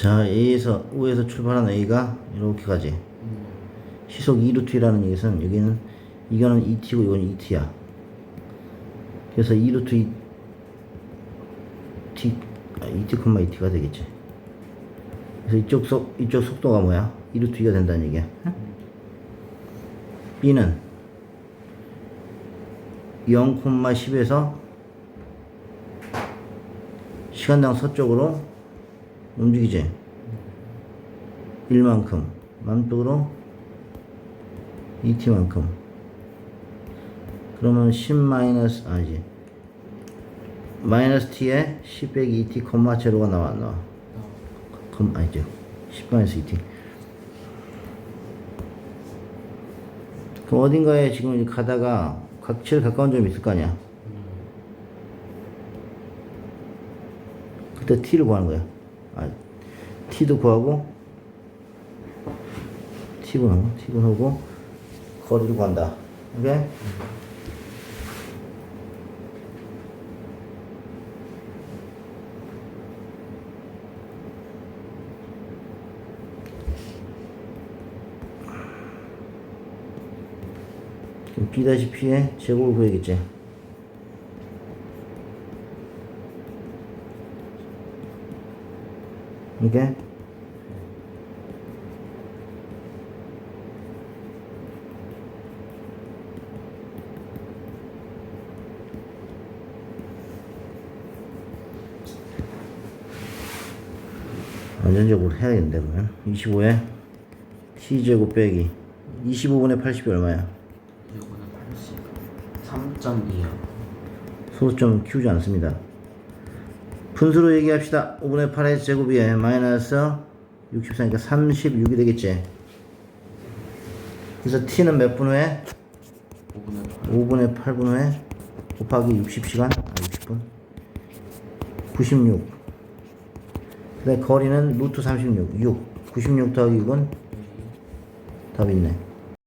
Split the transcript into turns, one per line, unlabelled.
자 A에서 O에서 출발한 A가 이렇게 가지.
음.
시속 2루트라는 얘기는 여기는 이거는 2t고 이건 2t야. 그래서 2루트 2 t 아, 2t, 2t가 되겠지. 그래서 이쪽 속 이쪽 속도가 뭐야? 2루트 2가 된다는 얘기야. B는 0,10에서 시간당 서쪽으로 움직이지? 1만큼. 만쪽으로 2t만큼. 그러면 10 마이너스 아니지 마이너스 t에 10 빼기 2t 콤마 제로가 나와 안 나와 콤 아니죠 10 마이너스 2t 그럼 어딘가에 지금 가다가 각 제일 가까운 점이 있을 거 아니야? 그때 t를 구하는 거야 아 t도 구하고 t분하고 t분하고 거리를 구한다 오케이? B-P의 제곱을 구해야겠지 이게? 완전적으로 해야겠는데 그러면? 25에 t제곱 빼기. 25분의 80이 얼마야?
이거는 80 3.2요
소수점 키우지 않습니다 분수로 얘기합시다. 5분의 8의 제곱이에 마이너스 64니까 36이 되겠지. 그래서 t는 몇 분 후에?
5분의 8
5분의 8분 후에 곱하기 60시간? 아 60분. 96 그 다음 거리는 루트 36 6 96 더하기 6은 답이 있네